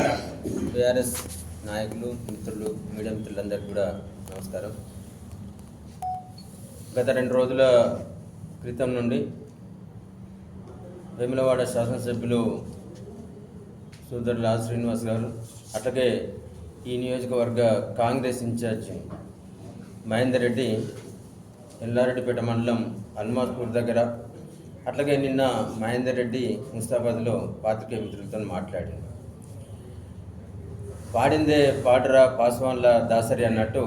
BRS నాయకులు మిత్రులు media మిత్రులందరికీ కూడా నమస్కారం. గత రెండు రోజుల క్రితం నుండి వేములవాడ శాసనసభ్యులు సోదరులు ఆ శ్రీనివాస్ గారు అట్లాగే ఈ నియోజకవర్గ కాంగ్రెస్ ఇన్ఛార్జ్ మహేందర్ రెడ్డి ఎల్లారెడ్డిపేట మండలం అల్మాజ్పూర్ దగ్గర అట్లాగే నిన్న మహేందర్ రెడ్డి ముస్తాబాద్లో పాత్రికేయ మిత్రులతో మాట్లాడింది పాడిందే పాటరా పాస్వాన్ల దాసరి అన్నట్టు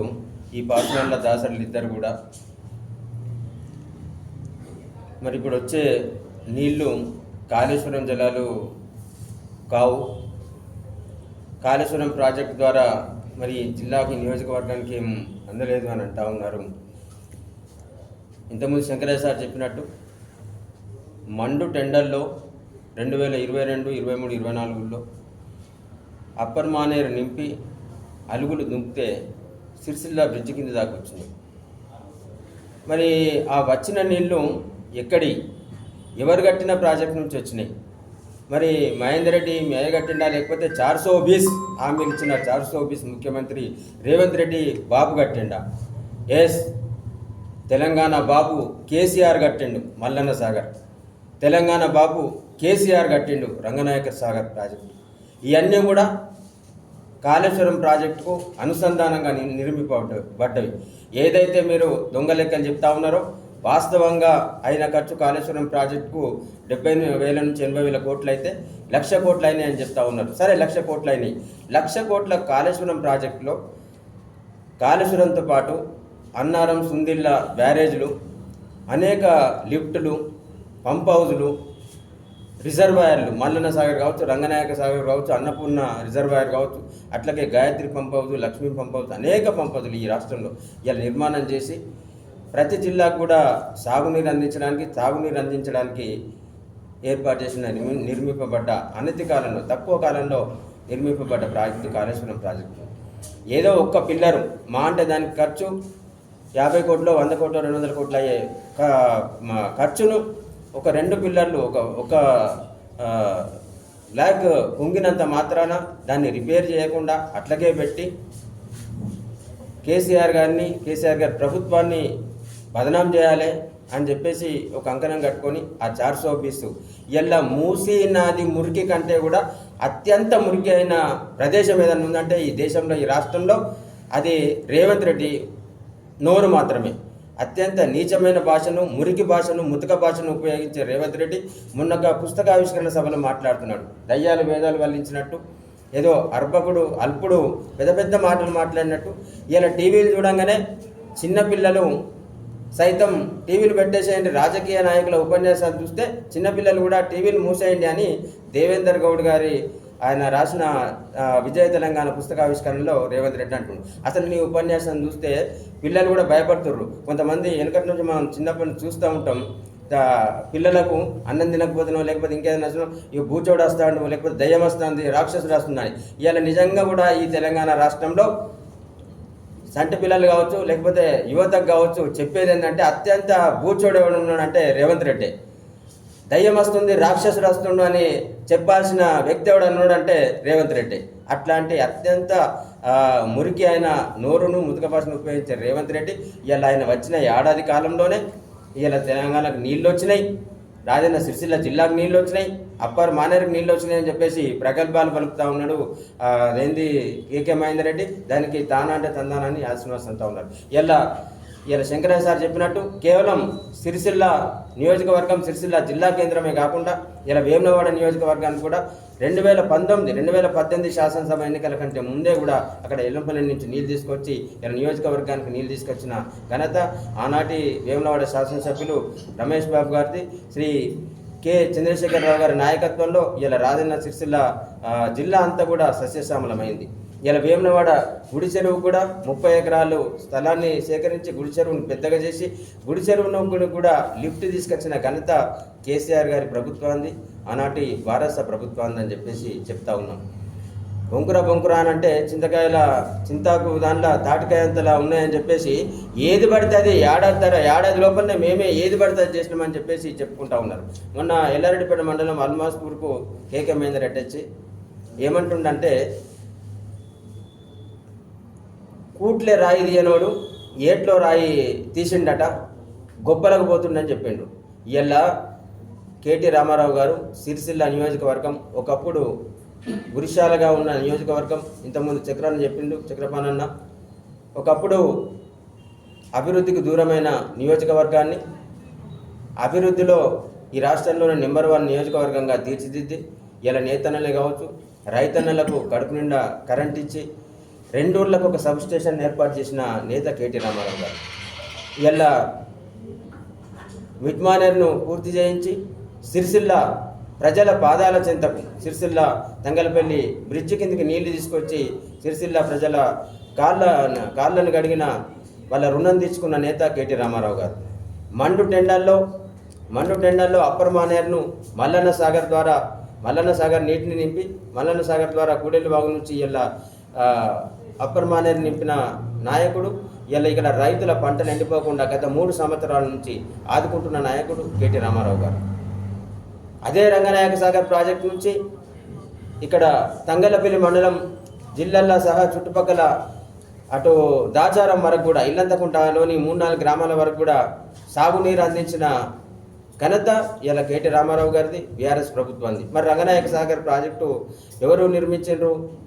ఈ పాస్వాన్ల దాసరులు ఇద్దరు కూడా. మరి ఇప్పుడు వచ్చే నీళ్ళు కాళేశ్వరం జలాలు కావు. కాళేశ్వరం ప్రాజెక్ట్ ద్వారా మరి జిల్లాకి నియోజకవర్గానికి ఏం అందలేదు అని అంటా ఉన్నారు. ఇంతకుముందు శంకరయ్య సార్ చెప్పినట్టు మండు టెండర్లో రెండు వేల ఇరవై రెండు ఇరవై మూడు ఇరవై నాలుగులో అప్పర్ మానేరు నింపి అలుగులు దుంపితే సిరిసిల్ల బ్రిడ్జి కింద దాకా వచ్చింది. మరి ఆ వచ్చిన నీళ్ళు ఎక్కడి? ఎవరు కట్టిన ప్రాజెక్ట్ నుంచి వచ్చినాయి? మరి మహేందర్ రెడ్డి మేయ కట్టిండా లేకపోతే చార్సో బీస్ హామీలు ఇచ్చిన చార్సో బీస్ ముఖ్యమంత్రి రేవంత్ రెడ్డి బాబు కట్టిండా? ఎస్ తెలంగాణ బాబు కేసీఆర్ కట్టిండు మల్లన్న సాగర్. తెలంగాణ బాబు కేసీఆర్ కట్టిండు రంగనాయక సాగర్ ప్రాజెక్టు. ఇవన్నీ కూడా కాళేశ్వరం ప్రాజెక్టుకు అనుసంధానంగా నిర్మిపబడ్డవి ఏదైతే మీరు దొంగ లెక్కని చెప్తా ఉన్నారో వాస్తవంగా అయిన ఖర్చు కాళేశ్వరం ప్రాజెక్టుకు డెబ్బై వేల నుంచి ఎనభై వేల కోట్లు అయితే లక్ష కోట్లు అయినాయి అని చెప్తా ఉన్నారు. సరే లక్ష కోట్లు అయినాయి లక్ష కోట్ల కాళేశ్వరం ప్రాజెక్టులో కాళేశ్వరంతో పాటు అన్నారం సుందిళ్ళ బ్యారేజ్లు అనేక లిఫ్టులు పంప్ హౌజులు రిజర్వాయర్లు మల్లన్న సాగర్ కావచ్చు రంగనాయక సాగర్ కావచ్చు అన్నపూర్ణ రిజర్వాయర్ కావచ్చు అట్లాగే Gayatri pump house Lakshmi pump house అనేక పంప్ ఈ రాష్ట్రంలో. ఇలా నిర్మాణం చేసి ప్రతి జిల్లాకు కూడా సాగునీరు అందించడానికి తాగునీరు అందించడానికి ఏర్పాటు చేసిన నిర్మింపబడ్డ అనతి కాలంలో తక్కువ కాలంలో నిర్మింపబడ్డ ప్రాజెక్టు కాళేశ్వరం ప్రాజెక్టు. ఏదో ఒక్క పిల్లరు మా అంటే దానికి ఖర్చు యాభై కోట్లు వంద కోట్లు రెండు వందల కోట్లు అయ్యే మా ఖర్చును ఒక రెండు పిల్లర్లు ఒక ఒక ల్యాగ్ ల్యాక్ మాత్రాన దాన్ని రిపేర్ చేయకుండా అట్లాగే పెట్టి కేసీఆర్ గారిని కేసీఆర్ గారి ప్రభుత్వాన్ని బదనాం చేయాలి అని చెప్పేసి ఒక అంకణం కట్టుకొని ఆ చార్స్ ఆఫీసు ఇలా మూసీ నాది మురికి కంటే కూడా అత్యంత మురికి అయిన ప్రదేశం ఏదైనా ఉందంటే ఈ దేశంలో ఈ రాష్ట్రంలో అది రేవంత్ రెడ్డి నోరు మాత్రమే. అత్యంత నీచమైన భాషను మురికి భాషను ముతక భాషను ఉపయోగించే రేవంత్ రెడ్డి మొన్న ఒక పుస్తకావిష్కరణ సభలో మాట్లాడుతున్నాడు. దయ్యాలు వేదాలు వల్లించినట్టు ఏదో అర్భకుడు అల్పుడు పెద్ద పెద్ద మాటలు మాట్లాడినట్టు. ఇలా టీవీలు చూడంగానే చిన్నపిల్లలు సైతం టీవీలు పెట్టేసేయండి రాజకీయ నాయకుల ఉపన్యాసాలు చూస్తే చిన్నపిల్లలు కూడా టీవీలు మూసేయండి అని దేవేందర్ గౌడ్ గారి ఆయన రాసిన విజయ తెలంగాణ పుస్తకావిష్కరణలో రేవంత్ రెడ్డి అంటుండు. అసలు నీ ఉపన్యాసం చూస్తే పిల్లలు కూడా భయపడుతుర్రు. కొంతమంది వెనకటి నుంచి మనం చిన్నప్పటి నుంచి చూస్తూ ఉంటాం. పిల్లలకు అన్నం తినకపోతున్నాం లేకపోతే ఇంకేదైనా నచ్చడం ఇక భూచోడు వస్తాడు లేకపోతే దయ్యం వస్తుంది రాక్షసుడు వస్తుందని ఇవాళ నిజంగా కూడా ఈ తెలంగాణ రాష్ట్రంలో సంటి పిల్లలు కావచ్చు లేకపోతే యువతకు కావచ్చు చెప్పేది ఏంటంటే అత్యంత భూచోడు ఎవరు ఉన్నాడంటే రేవంత్ రెడ్డి. దయ్యం వస్తుంది రాక్షసుడు వస్తుండు అని చెప్పాల్సిన వ్యక్తి ఎవడు అన్నాడంటే రేవంత్ రెడ్డి. అట్లాంటి అత్యంత మురికి అయిన నోరును ముతక భాషను ఉపయోగించే రేవంత్ రెడ్డి ఇలా ఆయన వచ్చిన ఏడాది కాలంలోనే ఇలా తెలంగాణకు నీళ్ళు వచ్చినాయి. రాజన్న సిరిసిల్ల జిల్లాకు నీళ్ళు వచ్చినాయి. అప్పర్ మానేరుకు నీళ్ళు వచ్చినాయి అని చెప్పేసి ప్రగల్భాలు పలుకుతా ఉన్నాడు ఆ, అదేంది కేకే మహేందర్ రెడ్డి. దానికి తానా అంటే తందానని ఆశ్వాసం అంటా ఉన్నారు ఇలా ఇలా శంకరయ్య సార్ చెప్పినట్టు కేవలం సిరిసిల్ల నియోజకవర్గం సిరిసిల్ల జిల్లా కేంద్రమే కాకుండా ఇలా వేములవాడ నియోజకవర్గానికి కూడా రెండు వేల పంతొమ్మిది రెండు వేల పద్దెనిమిది శాసనసభ ఎన్నికల కంటే ముందే కూడా అక్కడ ఎల్లంపల్లి నుంచి నీళ్ళు తీసుకొచ్చి ఇలా నియోజకవర్గానికి నీళ్ళు తీసుకొచ్చిన ఘనత ఆనాటి వేములవాడ శాసనసభ్యులు రమేష్ బాబు గారిది. శ్రీ కె చంద్రశేఖరరావు గారి నాయకత్వంలో ఇలా రాజన్న సిరిసిల్ల జిల్లా అంతా కూడా సస్యశ్యామలమైంది. ఇలా వేమనవాడ గుడి చెరువు కూడా ముప్పై ఎకరాలు స్థలాన్ని సేకరించి గుడి చెరువును పెద్దగా చేసి గుడి చెరువును కూడా- కూడా లిఫ్ట్ తీసుకొచ్చిన ఘనత కేసీఆర్ గారి ప్రభుత్వాన్ని ఆనాటి భారత ప్రభుత్వాన్ని అని చెప్పేసి చెప్తా ఉన్నాం. బొంకుర బొంకుర అని అంటే చింతకాయల చింతాకు దాంట్లో తాటికాయ అంతలా ఉన్నాయని చెప్పేసి ఏది పడితే అది ఏడాది ధర ఏడాది లోపలనే మేమే ఏది పడితే అది చేసినామని చెప్పేసి చెప్పుకుంటా ఉన్నారు. మొన్న ఎల్లారెడ్డిపేట మండలం అల్మాస్పూర్కు కేకే మహేందర్ రెడ్డి వచ్చి ఏమంటుండంటే కూట్లే రాయి తీయనోడు ఏట్లో రాయి తీసిండట గొప్పలకు పోతుండని చెప్పిండు. ఇలా కేటీ రామారావు గారు సిరిసిల్ల నియోజకవర్గం ఒకప్పుడు గురిశాలగా ఉన్న నియోజకవర్గం ఇంతకుముందు చక్రాన్ని చెప్పిండు చక్రపానన్న ఒకప్పుడు అభివృద్ధికి దూరమైన నియోజకవర్గాన్ని అభివృద్ధిలో ఈ రాష్ట్రంలోని నెంబర్ వన్ నియోజకవర్గంగా తీర్చిదిద్ది ఇలా నేతన్నలే కావచ్చు రైతన్నలకు కడుపు నిండా కరెంట్ ఇచ్చి రెండూర్లకు ఒక సబ్ స్టేషన్ ఏర్పాటు చేసిన నేత కేటీ రామారావు గారు. ఇలా మిడ్మానర్ను పూర్తి చేయించి సిరిసిల్ల ప్రజల పాదాల చెంతకు సిరిసిల్ల తంగలపల్లి బ్రిడ్జ్ కిందకి నీళ్ళు తీసుకొచ్చి సిరిసిల్ల ప్రజల కాళ్ళ కాళ్ళను గడిగిన వాళ్ళ రుణం తీసుకున్న నేత కేటీ రామారావు గారు. మండు టెండర్లో మండు టెండర్లో అప్పర్ మానేర్ను మల్లన్న సాగర్ ద్వారా మల్లన్న సాగర్ నీటిని నింపి మల్లన్న సాగర్ ద్వారా కూడెల్లి బాగు నుంచి ఇలా అప్పర్ నింపిన నాయకుడు ఇలా ఇక్కడ రైతుల పంటలు ఎండిపోకుండా గత మూడు సంవత్సరాల నుంచి ఆదుకుంటున్న నాయకుడు కేటీ రామారావు గారు. అదే రంగనాయక సాగర్ ప్రాజెక్టు నుంచి ఇక్కడ తంగలపల్లి మండలం జిల్లాల్లో సహా చుట్టుపక్కల అటు దాచారం వరకు కూడా ఇల్లంతకుంటలోని మూడు నాలుగు గ్రామాల వరకు కూడా సాగునీరు అందించిన ఘనత ఇలా కేటీ రామారావు గారిది బీఆర్ఎస్ ప్రభుత్వంది మరి రంగనాయక సాగర్ ప్రాజెక్టు ఎవరు నిర్మించారు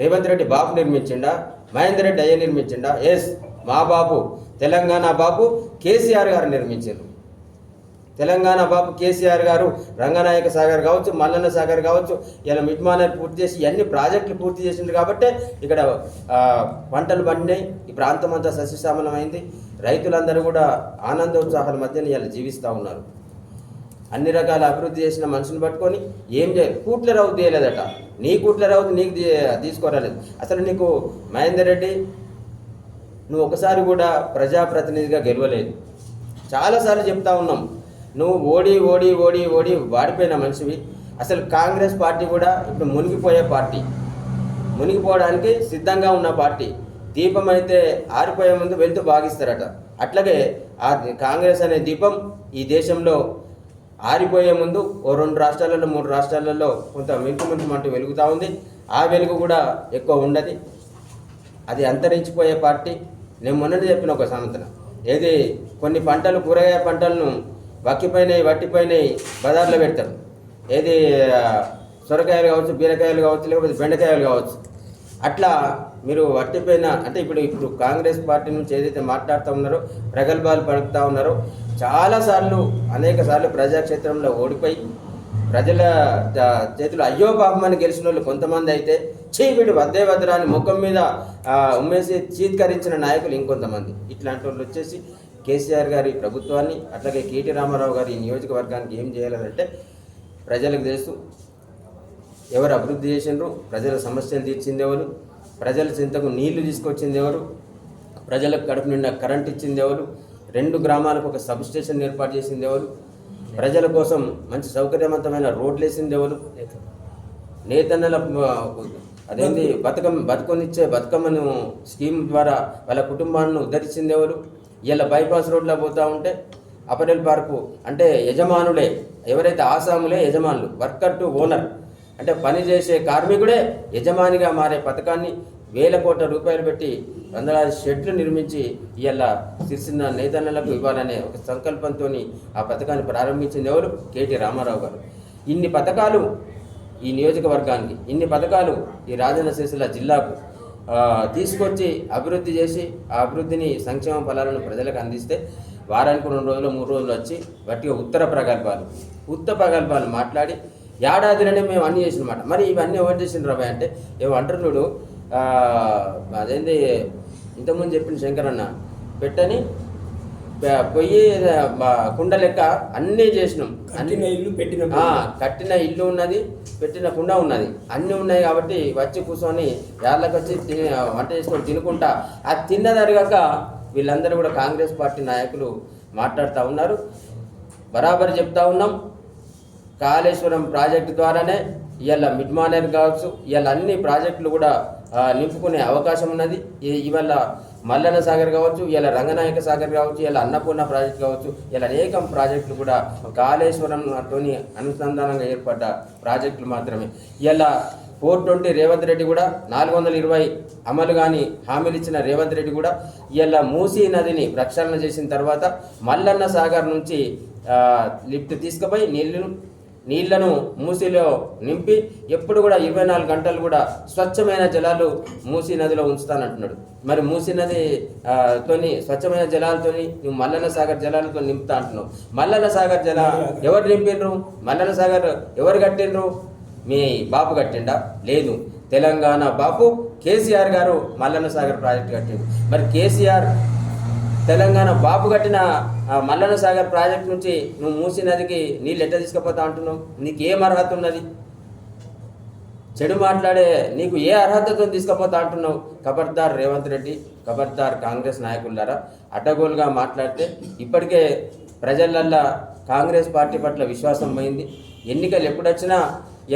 రేవంత్ రెడ్డి బాబు నిర్మించిండా? మహేందర్ రెడ్డి అయ్య నిర్మించిండా? ఎస్ మా బాబు. తెలంగాణ బాబు కేసీఆర్ గారు నిర్మించారు తెలంగాణ బాబు కేసీఆర్ గారు రంగనాయక సాగర్ కావచ్చు మల్లన్న సాగర్ కావచ్చు ఇలా మిడ్మానర్ పూర్తి చేసి ఇవన్నీ ప్రాజెక్టులు పూర్తి చేసిండ్రు కాబట్టే ఇక్కడ పంటలు పండినాయి. ఈ ప్రాంతం అంతా సస్యశ్యామలమైంది రైతులందరూ కూడా ఆనందోత్సాహాల మధ్యన ఇలా జీవిస్తూ ఉన్నారు. అన్ని రకాల అభివృద్ధి చేసిన మనిషిని పట్టుకొని ఏం చేయాలి కూట్ల రౌతు తీయలేదట. నీ కూట్ల రౌతు నీకు తీసుకురాలేదు. అసలు నీకు మహేందర్ రెడ్డి నువ్వు ఒకసారి కూడా ప్రజాప్రతినిధిగా గెలవలేదు. చాలాసార్లు చెప్తా ఉన్నాం. నువ్వు ఓడి ఓడి ఓడి ఓడి వాడిపోయిన మనిషివి. అసలు కాంగ్రెస్ పార్టీ కూడా ఇప్పుడు మునిగిపోయే పార్టీ. మునిగిపోవడానికి సిద్ధంగా ఉన్న పార్టీ. దీపం అయితే ఆరిపోయే ముందు వెళ్తూ భాగిస్తారట అట్లాగే ఆ కాంగ్రెస్ అనే దీపం ఈ దేశంలో ఆరిపోయే ముందు ఓ రెండు రాష్ట్రాలలో మూడు రాష్ట్రాలలో కొంత మింకు మింకుమంటూ వెలుగుతూ ఉంది. ఆ వెలుగు కూడా ఎక్కువ ఉండదు. అది అంతరించిపోయే పార్టీ. నేను మొన్నటి చెప్పిన ఒక సామెతన. ఏది? కొన్ని పంటలు కూరగాయ పంటలను వక్కిపోయినాయి వట్టిపోయినాయి బజార్లో పెడతారు. ఏది? సొరకాయలు కావచ్చు బీరకాయలు కావచ్చు లేకపోతే బెండకాయలు కావచ్చు. అట్లా మీరు వట్టిపోయిన అంటే ఇప్పుడు ఇప్పుడు కాంగ్రెస్ పార్టీ నుంచి ఏదైతే మాట్లాడుతూ ఉన్నారో ప్రగల్భాలు పలుకుతూ ఉన్నారో చాలాసార్లు అనేక సార్లు ప్రజాక్షేత్రంలో ఓడిపోయి ప్రజల చేతులు చేతిలో అయ్యో పాపమని గెలిచిన వాళ్ళు కొంతమంది అయితే చీవిడు వద్దే వద్దరా అని ముఖం మీద ఉమ్మేసి చీత్కరించిన నాయకులు ఇంకొంతమంది. ఇట్లాంటి వాళ్ళు వచ్చేసి కేసీఆర్ గారి ప్రభుత్వాన్ని అట్లాగే కేటీ రామారావు గారి నియోజకవర్గానికి ఏం చేయాలంటే ప్రజలకు తెలుసు ఎవరు అభివృద్ధి చేసిండ్రు ప్రజల సమస్యలు తీర్చిందేవారు ప్రజల చింతకు నీళ్ళు తీసుకొచ్చింది ఎవరు? ప్రజలకు కడుపు నిండా కరెంట్ ఇచ్చింది ఎవరు? రెండు గ్రామాలకు ఒక సబ్ స్టేషన్ ఏర్పాటు చేసింది ఎవరు? ప్రజల కోసం మంచి సౌకర్యవంతమైన రోడ్లు వేసింది ఎవరు? నేతన్నల అదేంటి బతుకమ్మ బతుకొనిచ్చే బతుకమ్మను స్కీమ్ ద్వారా వాళ్ళ కుటుంబాలను ఉద్ధరించింది ఎవరు? ఇలా బైపాస్ రోడ్లో పోతూ ఉంటే అపరెల్ పార్కు అంటే యజమానులే ఎవరైతే ఆసాములే యజమానులు వర్కర్ టు ఓనర్. అంటే పని చేసే కార్మికుడే యజమానిగా మారే పథకాన్ని వేల కోట్ల రూపాయలు పెట్టి వందలాది షెడ్లు నిర్మించి ఇవాళ సిరిసిన్న నేతన్నలకు ఇవ్వాలనే ఒక సంకల్పంతో ఆ పథకాన్ని ప్రారంభించింది ఎవరు? కేటీ రామారావు గారు. ఇన్ని పథకాలు ఈ నియోజకవర్గానికి ఇన్ని పథకాలు ఈ రాజన్న సిరిసిల్ల జిల్లాకు తీసుకొచ్చి అభివృద్ధి చేసి ఆ అభివృద్ధిని సంక్షేమ ఫలాలను ప్రజలకు అందిస్తే వారానికి రెండు రోజులు మూడు రోజులు వచ్చి వట్టిగా ఉత్తర ప్రగల్భాలు ఉత్తర ప్రగల్భాలు మాట్లాడి ఏడాదిలోనే మేము అన్నీ చేసినమాట. మరి ఇవన్నీ ఎవరు చేసిన రవి అంటే ఏమంటారు చూడు అదేంది ఇంతకుముందు చెప్పిన శంకరన్న పెట్టని పొయ్యి కుండ లెక్క అన్నీ చేసినాం. అన్ని కట్టిన ఇల్లు పెట్టిన కట్టిన ఇల్లు ఉన్నది పెట్టిన కుండ ఉన్నది. అన్నీ ఉన్నాయి కాబట్టి వచ్చి కూర్చొని యాళ్ళకి వచ్చి తిని వంట చేసుకొని తినుకుంటా. అది తిన్నది అరగాక వీళ్ళందరూ కూడా కాంగ్రెస్ పార్టీ నాయకులు మాట్లాడుతూ ఉన్నారు. బరాబర్ చెప్తా ఉన్నాం. కాళేశ్వరం ప్రాజెక్టు ద్వారానే ఇవాళ మిడ్ మానేర్ కావచ్చు ఇవాళ అన్ని ప్రాజెక్టులు కూడా నింపుకునే అవకాశం ఉన్నది. ఇవాళ మల్లన సాగర్ కావచ్చు ఇలా రంగనాయక సాగర్ కావచ్చు ఇలా అన్నపూర్ణ ప్రాజెక్ట్ కావచ్చు ఇలా అనేకం ప్రాజెక్టులు కూడా కాళేశ్వరంతోని అనుసంధానంగా ఏర్పడ్డ ప్రాజెక్టులు మాత్రమే. ఇలా ఫోర్ ట్వంటీ రేవంత్ రెడ్డి కూడా నాలుగు వందల ఇరవై అమలు కానీ హామీలు ఇచ్చిన రేవంత్ రెడ్డి కూడా ఇలా మూసీ నదిని ప్రక్షాళన చేసిన తర్వాత మల్లన్న సాగర్ నుంచి లిఫ్ట్ తీసుకుపోయి నీళ్ళు నీళ్ళను మూసీలో నింపి ఎప్పుడు కూడా ఇరవై నాలుగు గంటలు కూడా స్వచ్ఛమైన జలాలు మూసీ నదిలో ఉంచుతానంటున్నాడు. మరి మూసీ నది తోని స్వచ్ఛమైన జలాలతోని నువ్వు మల్లన్న సాగర్ జలాలతో నింపుతా అంటున్నావు. మల్లన్న సాగర్ జల ఎవరు నింపిండ్రు మల్లన్న సాగర్ ఎవరు కట్టిండ్రు మీ బాపు కట్టిండా? లేదు. తెలంగాణ బాపు కేసీఆర్ గారు మల్లన్న సాగర్ ప్రాజెక్ట్ కట్టిండు. మరి కేసీఆర్ తెలంగాణ బాపు కట్టిన మల్లన సాగర్ ప్రాజెక్ట్ నుంచి నువ్వు మూసీ నదికి నీళ్ళు ఎట్ట తీసుకుపోతా అంటున్నావు? నీకు ఏం అర్హత ఉన్నది? చెడు మాట్లాడే నీకు ఏ అర్హతతో తీసుకుపోతా అంటున్నావు? ఖబర్దార్ రేవంత్ రెడ్డి ఖబర్దార్ కాంగ్రెస్ నాయకులారా అడ్డగోలుగా మాట్లాడితే ఇప్పటికే ప్రజలల్లా కాంగ్రెస్ పార్టీ పట్ల విశ్వాసం పోయింది. ఎన్నికలు ఎప్పుడొచ్చినా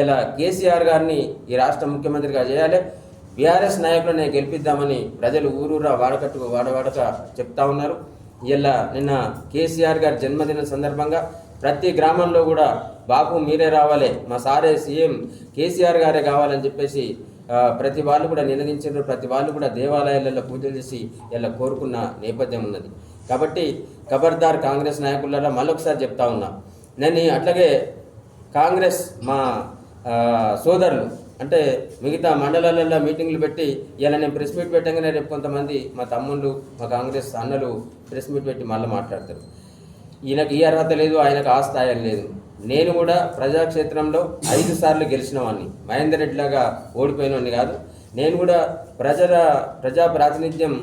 ఇలా కేసీఆర్ గారిని ఈ రాష్ట్ర ముఖ్యమంత్రిగా చేయాలి. బీఆర్ఎస్ నాయకులనే గెలిపిద్దామని ప్రజలు ఊరూరా వాడకట్టుకు వాడవాడక చెప్తా ఉన్నారు. ఇలా నిన్న కేసీఆర్ గారి జన్మదిన సందర్భంగా ప్రతి గ్రామంలో కూడా బాపు మీరే రావాలి మా సారే సీఎం కేసీఆర్ గారే కావాలని చెప్పేసి ప్రతి వాళ్ళు కూడా నినదించారు ప్రతి వాళ్ళు కూడా దేవాలయాలలో పూజలు చేసి ఇలా కోరుకున్న నేపథ్యం ఉన్నది. కాబట్టి ఖబర్దార్ కాంగ్రెస్ నాయకులలో మళ్ళొకసారి చెప్తా ఉన్నా. నేను అట్లాగే కాంగ్రెస్ మా సోదరులు అంటే మిగతా మండలాలలో మీటింగ్లు పెట్టి ఇలా నేను ప్రెస్ మీట్ పెట్టగానే రేపు కొంతమంది మా తమ్ముళ్ళు మా కాంగ్రెస్ అన్నలు ప్రెస్ మీట్ పెట్టి మళ్ళీ మాట్లాడతారు. ఈయనకు ఈ అర్హత లేదు ఆయనకు ఆ స్థాయి లేదు. నేను కూడా ప్రజాక్షేత్రంలో ఐదు సార్లు గెలిచిన వాడిని మహేందర్ రెడ్డి లాగా ఓడిపోయినవాడిని కాదు. నేను కూడా ప్రజల ప్రజా ప్రాతినిధ్యం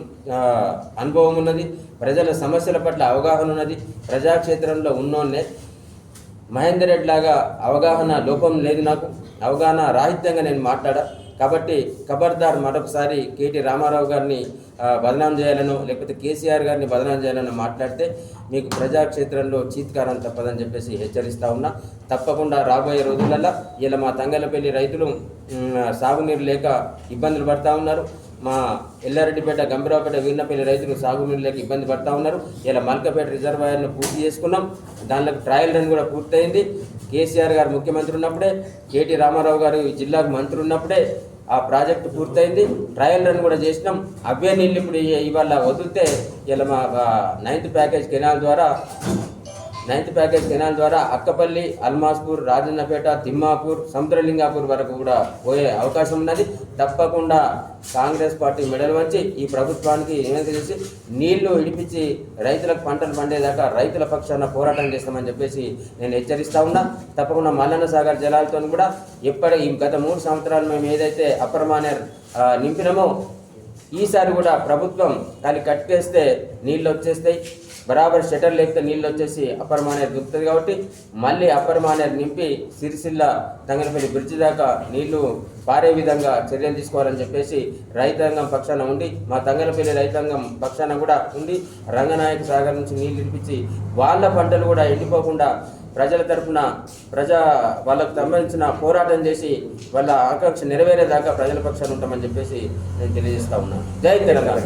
అనుభవం ఉన్నది. ప్రజల సమస్యల పట్ల అవగాహన ఉన్నది. ప్రజాక్షేత్రంలో ఉన్నోన్నే. మహేందర్ రెడ్డి లాగా అవగాహన లోపం లేదు నాకు. అవగాహన రాహిత్యంగా నేను మాట్లాడా. కాబట్టి ఖబర్దార్ మరొకసారి కేటీ రామారావు గారిని బదనాం చేయాలనో లేకపోతే కేసీఆర్ గారిని బదనాం చేయాలనో మాట్లాడితే మీకు ప్రజాక్షేత్రంలో చీత్కారం తప్పదని చెప్పేసి హెచ్చరిస్తూ ఉన్నా. తప్పకుండా రాబోయే రోజులలో ఇలా మా తంగలపల్లి రైతులు సాగునీరు లేక ఇబ్బందులు పడతా ఉన్నారు. మా ఎల్లారెడ్డిపేట గంభీరావుపేట వీర్నపల్లి రైతులు సాగునీరు ఇబ్బంది పడతా ఉన్నారు. ఇలా మల్కపేట రిజర్వాయర్ను పూర్తి చేసుకున్నాం. దానిలో ట్రయల్ రన్ కూడా పూర్తయింది. కేసీఆర్ గారు ముఖ్యమంత్రి ఉన్నప్పుడే కేటీ రామారావు గారు జిల్లాకు మంత్రి ఉన్నప్పుడే ఆ ప్రాజెక్టు పూర్తయింది. ట్రయల్ రన్ కూడా చేసినాం. అవే నీళ్ళు ఇప్పుడు ఇవాళ వదిలితే ఇలా మా నైన్త్ ప్యాకేజ్ కెనాల్ ద్వారా నైన్త్ ప్యాకేజ్ కెనాల్ ద్వారా అక్కపల్లి అల్మాస్పూర్ రాజన్నపేట తిమ్మాపూర్ సముద్రలింగాపూర్ వరకు కూడా పోయే అవకాశం ఉన్నది. తప్పకుండా కాంగ్రెస్ పార్టీ మెడల్ వంచి ఈ ప్రభుత్వానికి వినతి చేసి నీళ్ళు ఇడిపించి రైతులకు పంటలు పండేదాకా రైతుల పక్షాన పోరాటం చేస్తామని చెప్పేసి నేను హెచ్చరిస్తా ఉన్నా. తప్పకుండా మల్లన్న సాగర్ జలాలతో కూడా ఎప్పటి ఈ గత మూడు సంవత్సరాలు మేము ఏదైతే అప్రమానేర్ నింపినామో ఈసారి కూడా ప్రభుత్వం దాన్ని కట్టేస్తే నీళ్ళు వచ్చేస్తాయి. బరాబర్ షటర్ లేకపోతే నీళ్ళు వచ్చేసి అప్పర్ మానేరు దుక్కుతుంది కాబట్టి మళ్ళీ అప్పర్ మానేరు నింపి సిరిసిల్ల తంగనపల్లి బ్రిడ్జి దాకా నీళ్ళు పారే విధంగా చర్యలు తీసుకోవాలని చెప్పేసి రైతాంగం పక్షాన ఉండి మా తంగనపల్లి రైతాంగం పక్షాన కూడా ఉండి రంగనాయక సాగర్ నుంచి నీళ్ళు ఇప్పించి వాళ్ళ పంటలు కూడా ఎండిపోకుండా ప్రజల తరఫున ప్రజా వాళ్ళకు సంబంధించిన పోరాటం చేసి వాళ్ళ ఆకాంక్ష నెరవేరేదాకా ప్రజల పక్షాన ఉంటామని చెప్పేసి నేను తెలియజేస్తా ఉన్నాను జై తెలంగాణ.